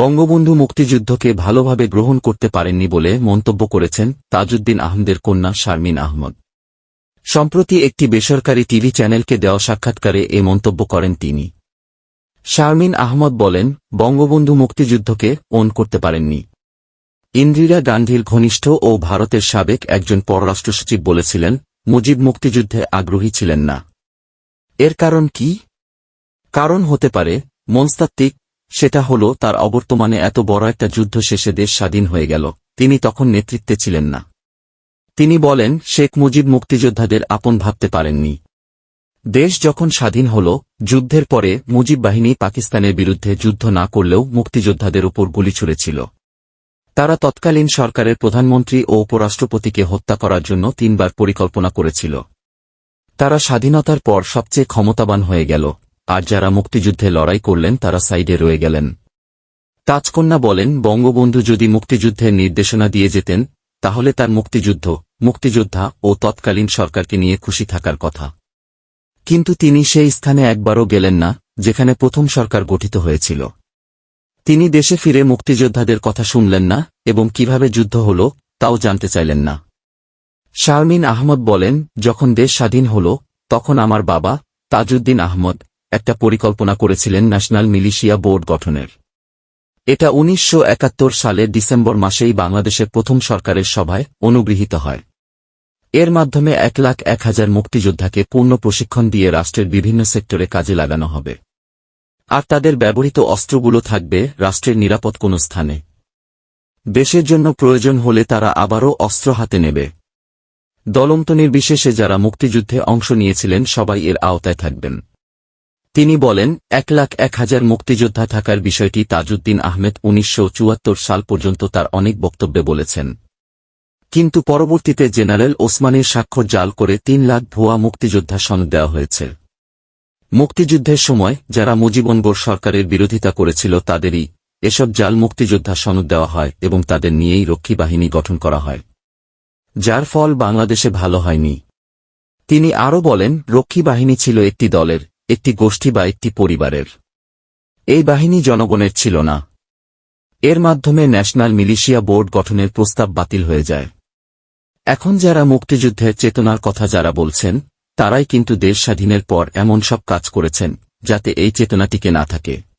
বঙ্গবন্ধু মুক্তিযুদ্ধকে ভালোভাবে গ্রহণ করতে পারেননি বলে মন্তব্য করেছেন তাজউদ্দিন আহমদের কন্যা শারমিন আহমদ। সম্প্রতি একটি বেসরকারি টিভি চ্যানেলকে দেওয়া সাক্ষাৎকারে এ মন্তব্য করেন তিনি। শারমিন আহমদ বলেন, বঙ্গবন্ধু মুক্তিযুদ্ধকে ওন করতে পারেননি। ইন্দিরা গান্ধীর ঘনিষ্ঠ ও ভারতের সাবেক একজন পররাষ্ট্র সচিব বলেছিলেন, মুজিব মুক্তিযুদ্ধে আগ্রহী ছিলেন না। এর কারণ কি? কারণ হতে পারে, মনস্তাত্ত্বিক সেটা হল, তার অবর্তমানে এত বড় একটা যুদ্ধ শেষে দেশ স্বাধীন হয়ে গেল, তিনি তখন নেতৃত্বে ছিলেন না। তিনি বলেন, শেখ মুজিব মুক্তিযোদ্ধাদের আপন ভাবতে পারেননি। দেশ যখন স্বাধীন হল, যুদ্ধের পরে মুজিব বাহিনী পাকিস্তানের বিরুদ্ধে যুদ্ধ না করলেও মুক্তিযোদ্ধাদের উপর গুলি ছুড়েছিল। তারা তৎকালীন সরকারের প্রধানমন্ত্রী ও উপরাষ্ট্রপতিকে হত্যা করার জন্য তিনবার পরিকল্পনা করেছিল। তারা স্বাধীনতার পর সবচেয়ে ক্ষমতাবান হয়ে গেল আর যারা মুক্তিযুদ্ধে লড়াই করলেন তারা সাইডে রয়ে গেলেন। তাজকন্যা বলেন, বঙ্গবন্ধু যদি মুক্তিযুদ্ধের নির্দেশনা দিয়ে যেতেন, তাহলে তার মুক্তিযুদ্ধ, মুক্তিযোদ্ধা ও তৎকালীন সরকারকে নিয়ে খুশি থাকার কথা। কিন্তু তিনি সেই স্থানে একবারও গেলেন না, যেখানে প্রথম সরকার গঠিত হয়েছিল। তিনি দেশে ফিরে মুক্তিযোদ্ধাদের কথা শুনলেন না এবং কীভাবে যুদ্ধ হল, তাও জানতে চাইলেন না। শারমিন আহমদ বলেন, যখন দেশ স্বাধীন হল, তখন আমার বাবা, তাজউদ্দিন আহমদ একটা পরিকল্পনা করেছিলেন ন্যাশনাল মিলিশিয়া বোর্ড গঠনের। এটা উনিশশো একাত্তর সালের ডিসেম্বর মাসেই বাংলাদেশের প্রথম সরকারের সভায় অনুগৃহীত হয়। এর মাধ্যমে এক লাখ এক হাজার মুক্তিযোদ্ধাকে পূর্ণ প্রশিক্ষণ দিয়ে রাষ্ট্রের বিভিন্ন সেক্টরে কাজে লাগানো হবে। আর তাদের ব্যবহৃত অস্ত্রগুলো থাকবে রাষ্ট্রের নিরাপদ কোনো স্থানে। দেশের জন্য প্রয়োজন হলে তারা আবারও অস্ত্র হাতে নেবে। দলন্ত নির্বিশেষে যারা মুক্তিযুদ্ধে অংশ নিয়েছিলেন সবাই এর আওতায় থাকবেন। তিনি বলেন, এক লাখ এক হাজার মুক্তিযোদ্ধা থাকার বিষয়টি তাজউদ্দিন আহমেদ উনিশশো চুয়াত্তর সাল পর্যন্ত তার অনেক বক্তব্যে বলেছেন। কিন্তু পরবর্তীতে জেনারেল ওসমানের স্বাক্ষর জাল করে তিন লাখ ভুয়া মুক্তিযোদ্ধা সনদ দেওয়া হয়েছে। মুক্তিযুদ্ধের সময় যারা মুজিবনগর সরকারের বিরোধিতা করেছিল তাদেরই এসব জাল মুক্তিযোদ্ধা সনদ দেওয়া হয় এবং তাদের নিয়েই রক্ষী বাহিনী গঠন করা হয়। যার ফল বাংলাদেশে ভালো হয়নি। তিনি আরও বলেন, রক্ষী বাহিনী ছিল একটি দলের একটি গোষ্ঠী বা একটি পরিবারের। এই বাহিনী জনগণের ছিল না। এর মাধ্যমে ন্যাশনাল মিলিশিয়া বোর্ড গঠনের প্রস্তাব বাতিল হয়ে যায়। এখন যারা মুক্তিযুদ্ধের চেতনার কথা যারা বলছেন, তারাই কিন্তু দেশ স্বাধীনের পর এমন সব কাজ করেছেন, যাতে এই চেতনাটিকে না থাকে।